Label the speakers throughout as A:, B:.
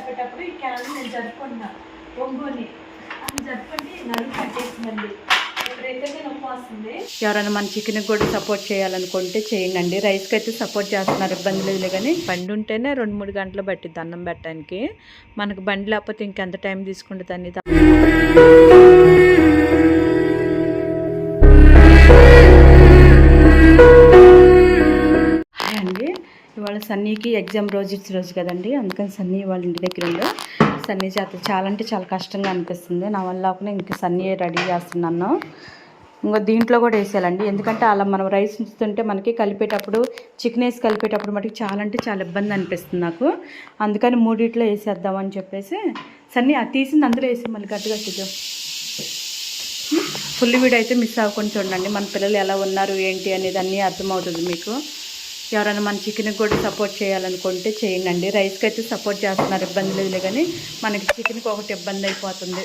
A: కలిపేటప్పుడు ఈ క్యాన్ నేను జరుపుకున్నా ఒంగోని. అది జరుపుకుంటే నలుగు కట్టేసిందండి
B: ఎవరైనా మన చికెన్ కూడా సపోర్ట్ చేయాలనుకుంటే చేయండి. రైస్కి అయితే సపోర్ట్ చేస్తున్నారు ఇబ్బంది లేదు కానీ. బండి ఉంటేనే రెండు మూడు గంటలు పట్టిద్ది అన్నం పెట్టడానికి. మనకు బండి లేకపోతే ఇంకెంత టైం తీసుకుంటుంది సన్నీకి ఎగ్జామ్ రోజు ఇచ్చిన రోజు కదండి. అందుకని సన్నీ వాళ్ళ ఇంటి దగ్గర ఉండు. సన్నీ చేత చాలా అంటే చాలా కష్టంగా అనిపిస్తుంది. నా వల్ల కూడా ఇంక సన్నీ రెడీ చేస్తున్నాను. ఇంకో దీంట్లో కూడా వేసేయాలండి. ఎందుకంటే అలా మనం రైస్ ఉంచుతుంటే మనకి కలిపేటప్పుడు చికెన్ వేసి కలిపేటప్పుడు మటుకు చాలా అంటే చాలా ఇబ్బంది అనిపిస్తుంది నాకు. అందుకని మూడిట్లో వేసేద్దామని చెప్పేసి సన్నీ అది తీసింది అందులో వేసి మళ్ళీ గట్టిగా చూద్దాం ఫుల్ వీడియో అయితే మిస్ అవ్వకుండా చూడండి. మన పిల్లలు ఎలా ఉన్నారు ఏంటి అనేది అన్నీ అర్థమవుతుంది మీకు. ఎవరైనా మన చికెన్కి కూడా సపోర్ట్ చేయాలనుకుంటే చేయండి. రైస్కి అయితే సపోర్ట్ చేస్తున్నారు ఇబ్బంది లేదు కానీ మనకి చికెన్కి ఒకటి ఇబ్బంది అయిపోతుంది.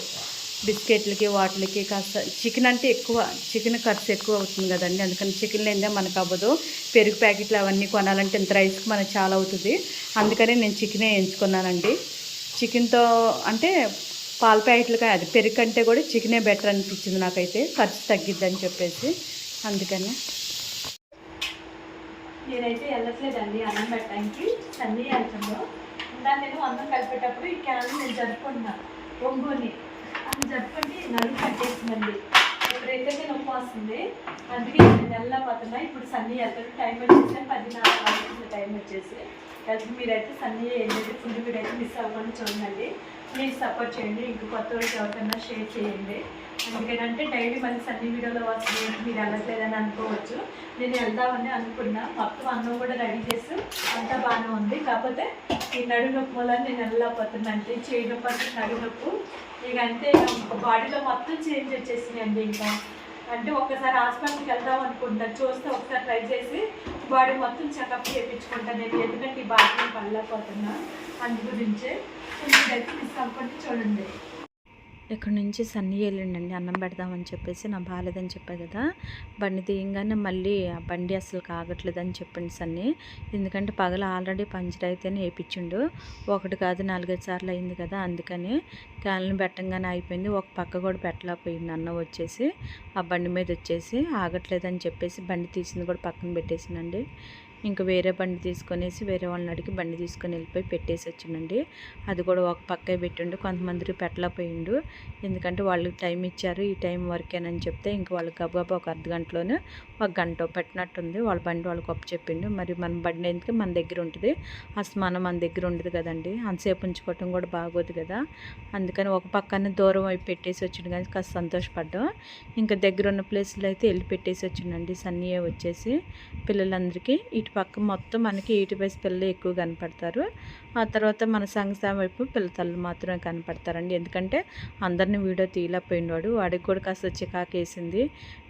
B: బిస్కెట్లకి వాటిలకి కాస్త చికెన్ అంటే ఎక్కువ చికెన్ ఖర్చు ఎక్కువ అవుతుంది కదండి. అందుకని చికెన్ లేదే మనకు అవ్వదు. పెరుగు ప్యాకెట్లు అవన్నీ కొనాలంటే ఇంత రైస్కి మనకు చాలా అవుతుంది. అందుకని నేను చికెనే ఎంచుకున్నానండి. చికెన్తో అంటే పాల ప్యాకెట్లు అది పెరుగు కంటే కూడా చికెనే బెటర్ అనిపించింది నాకైతే. ఖర్చు తగ్గిద్దని చెప్పేసి అందుకని.
A: నేనైతే వెళ్ళట్లేదండి అన్నం పెట్టడానికి సన్నీ అంటంలో. దాన్ని నేను అన్నం కలిపేటప్పుడు ఈ క్యాన్ నేను జరుపుకున్నా ఒంగోని. అది జరుపుకుంటే నలుగు కట్టేసిందండి ఎప్పుడైతే నొప్పి వస్తుంది అందుకే నేను వెళ్ళకపోతున్నా ఇప్పుడు సన్నీ వెళ్తాడు టైం వచ్చేసి పదిన్నర అవుతుంది టైం వచ్చేసి. వెళ్తే మీరైతే సన్నీ ఏంటంటే ఫుడ్ మీరైతే మిస్ అవ్వకుండా చూడండి. ప్లీజ్ సపోర్ట్ చేయండి. ఇంక కొత్త వాళ్ళకి ఎవరికైనా షేర్ చేయండి. ఎందుకంటే డైలీ మళ్ళీ సన్నీ వీడియోలో వస్తుంది మీరు వెళ్ళట్లేదని అనుకోవచ్చు. నేను వెళ్దామని అనుకున్నా. మొత్తం అన్నం కూడా రెడీ చేసి అంతా బాగానే ఉంది. కాకపోతే ఈ నడు నొప్పు వల్ల నేను వెళ్ళలేకపోతున్నా అంటే చేయి నొప్పి అంటే నడు నొప్పు. ఇక అంతే. బాడీలో మొత్తం చేంజ్ వచ్చేసిందండి ఇంకా. అంటే ఒక్కసారి హాస్పిటల్కి వెళ్దాం అనుకుంటా. చూస్తే ఒకసారి ట్రై చేసి బాడీ మొత్తం చెకప్ చేయించుకుంటాను నేను. ఎందుకంటే ఈ బాడీని పడలేకపోతున్నా అందు గురించే. కొంచెం డెత్ మిస్ అవ్వకుండా చూడండి.
B: ఇక్కడ నుంచి సన్నీ వెళ్ళిండండి అన్నం పెడదామని చెప్పేసి నా బాగాలేదని చెప్పా కదా. బండి తీయంగానే మళ్ళీ ఆ బండి అసలు కాగట్లేదని చెప్పిండు సన్నీ. ఎందుకంటే పగల ఆల్రెడీ పంచర్ అయితేనే వేయించిండు. ఒకటి కాదు నాలుగైదు సార్లు అయింది కదా అందుకని క్యాలను పెట్టంగానే అయిపోయింది. ఒక పక్క కూడా పెట్టలేకపోయింది అన్న వచ్చేసి. ఆ బండి మీద వచ్చేసి ఆగట్లేదని చెప్పేసి బండి తీసింది కూడా పక్కన పెట్టేసిందండి ఇంకా వేరే బండి తీసుకొనేసి వేరే వాళ్ళని అడిగి బండి తీసుకొని వెళ్ళిపోయి పెట్టేసి వచ్చిండండి. అది కూడా ఒక పక్కే పెట్టిండు కొంతమందికి పెట్టలేకపోయిండు ఎందుకంటే వాళ్ళు టైం ఇచ్చారు ఈ టైం వరకేనని చెప్తే ఇంక వాళ్ళు గబగబా ఒక అర్ధ గంటలోనే ఒక గంట పెట్టినట్టుంది. వాళ్ళ బండి వాళ్ళకి గొప్ప చెప్పిండు. మరి మన బండి ఎందుకు మన దగ్గర ఉంటుంది? అసలు మనం మన దగ్గర ఉండదు కదండి. అంతసేపు ఉంచుకోవటం కూడా బాగోదు కదా. అందుకని ఒక పక్కన దూరం అయి పెట్టేసి వచ్చిండు కానీ కాస్త సంతోషపడ్డాం. ఇంకా దగ్గర ఉన్న ప్లేస్లో అయితే వెళ్ళి పెట్టేసి వచ్చిండండి. సన్నీయే వచ్చేసి పిల్లలందరికీ ఇటు పక్క మొత్తం మనకి ఈటి వయసు పిల్లలు ఎక్కువ కనపడతారు. ఆ తర్వాత మన సంగసాం వైపు పిల్ల తల్లు మాత్రమే కనపడతారండి. ఎందుకంటే అందరిని వీడియో తీయలేకపోయినాడు వాడికి కూడా కాస్త చికాకు వేసింది.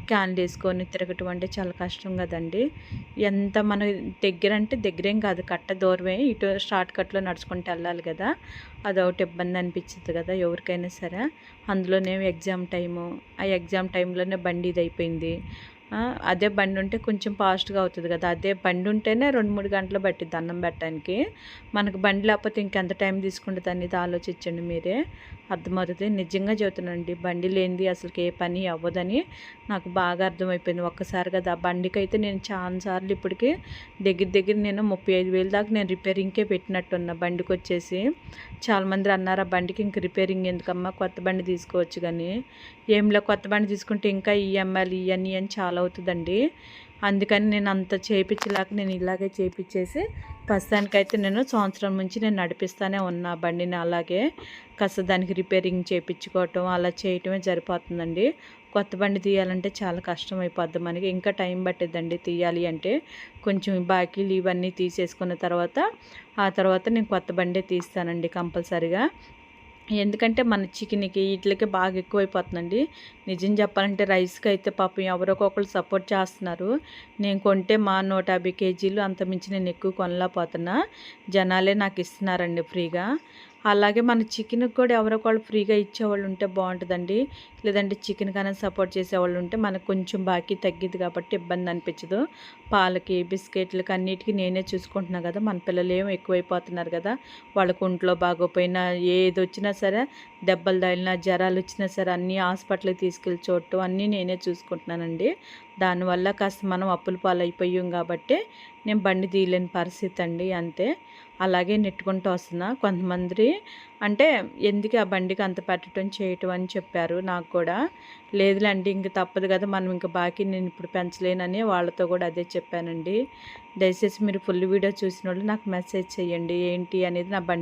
B: క్యాన్లు వేసుకొని తిరగటం అంటే చాలా కష్టం కదండి. ఎంత మన దగ్గర అంటే దగ్గరేం కాదు కట్ట దూరమే. ఇటు షార్ట్ కట్లో నడుచుకుంటూ వెళ్ళాలి కదా. అదొకటి ఇబ్బంది అనిపించింది కదా ఎవరికైనా సరే. అందులోనే ఎగ్జామ్ టైము ఆ ఎగ్జామ్ టైంలోనే బండి ఇది అయిపోయింది. అదే బండి ఉంటే కొంచెం ఫాస్ట్గా అవుతుంది కదా. అదే బండి ఉంటేనే రెండు మూడు గంటలు పట్టిద్ది అన్నం పెట్టడానికి. మనకు బండి లేకపోతే ఇంకెంత టైం తీసుకుంటుంది అనేది ఆలోచించండి మీరే. అర్థమవుతుంది? నిజంగా చెబుతున్నానండి. బండి లేనిది అసలుకి ఏ పని అవ్వదని నాకు బాగా అర్థమైపోయింది. ఒక్కసారి కదా ఆ బండికి అయితే నేను చాలాసార్లు ఇప్పటికి దగ్గర దగ్గర నేను ముప్పై ఐదు వేలు దాకా నేను రిపేరింగ్కే పెట్టినట్టున్నా బండికి వచ్చేసి చాలామంది అన్నారు ఆ బండికి ఇంక రిపేరింగ్ ఎందుకమ్మా? కొత్త బండి తీసుకోవచ్చు కానీ. ఏంలో కొత్త బండి తీసుకుంటే ఇంకా ఈఎంఐలు ఇవన్నీ అని చాలా అవుతుందండి. అందుకని నేను అంత చేయించలేక నేను ఇలాగే చేయించేసి ప్రస్తుతానికైతే నేను సంవత్సరం నుంచి నేను నడిపిస్తూనే ఉన్నా బండిని అలాగే. కాస్త దానికి రిపేరింగ్ చేయించుకోవటం అలా చేయటమే సరిపోతుందండి. కొత్త బండి తీయాలంటే చాలా కష్టం అయిపోద్ది మనకి. ఇంకా టైం పట్టేదండి తీయాలి అంటే. కొంచెం బాకీలు ఇవన్నీ తీసేసుకున్న తర్వాత ఆ తర్వాత నేను కొత్త బండే తీస్తానండి కంపల్సరిగా. ఎందుకంటే మన చికెన్కి వీటికి బాగా ఎక్కువైపోతుందండి. నిజం చెప్పాలంటే రైస్కి అయితే పాపం ఎవరో సపోర్ట్ చేస్తున్నారు. నేను కొంటే మా నూట యాభై కేజీలు అంత మించి నేను ఎక్కువ కొనలేకపోతున్నా. జనాలే నాకు ఇస్తున్నారండి ఫ్రీగా. అలాగే మన చికెన్కి కూడా ఎవరో ఒకళ్ళు ఫ్రీగా ఇచ్చేవాళ్ళు ఉంటే బాగుంటుందండి. లేదంటే చికెన్ కన్నా సపోర్ట్ చేసేవాళ్ళు ఉంటే మనకు కొంచెం బాకీ తగ్గిద్ది కాబట్టి ఇబ్బంది అనిపించదు. పాలకి బిస్కెట్లకి అన్నిటికీ నేనే చూసుకుంటున్నాను కదా. మన పిల్లలు ఏమో ఎక్కువైపోతున్నారు కదా. వాళ్ళకు ఒంట్లో బాగోపోయినా ఏది వచ్చినా సరే దెబ్బలు తగిలినా జ్వరాలు వచ్చినా సరే అన్నీ హాస్పిటల్కి తీసుకెళ్ళి చూడటం అన్నీ నేనే చూసుకుంటున్నానండి. దానివల్ల కాస్త మనం అప్పుల పాలైపోయాం కాబట్టి నేను బండి తీయలేని పరిస్థితి అండి అంతే. అలాగే నెట్టుకుంటూ వస్తున్నా. కొంతమంది అంటే ఎందుకు ఆ బండికి అంత పెట్టడం చేయటం? అని చెప్పారు నాకు కూడా. లేదులేండి ఇంక తప్పదు కదా మనం ఇంకా బాకీ నేను ఇప్పుడు పెంచలేనని వాళ్ళతో కూడా అదే చెప్పానండి. దయచేసి మీరు ఫుల్ వీడియో చూసిన వాళ్ళు నాకు మెసేజ్ చేయండి ఏంటి అనేది నా బండి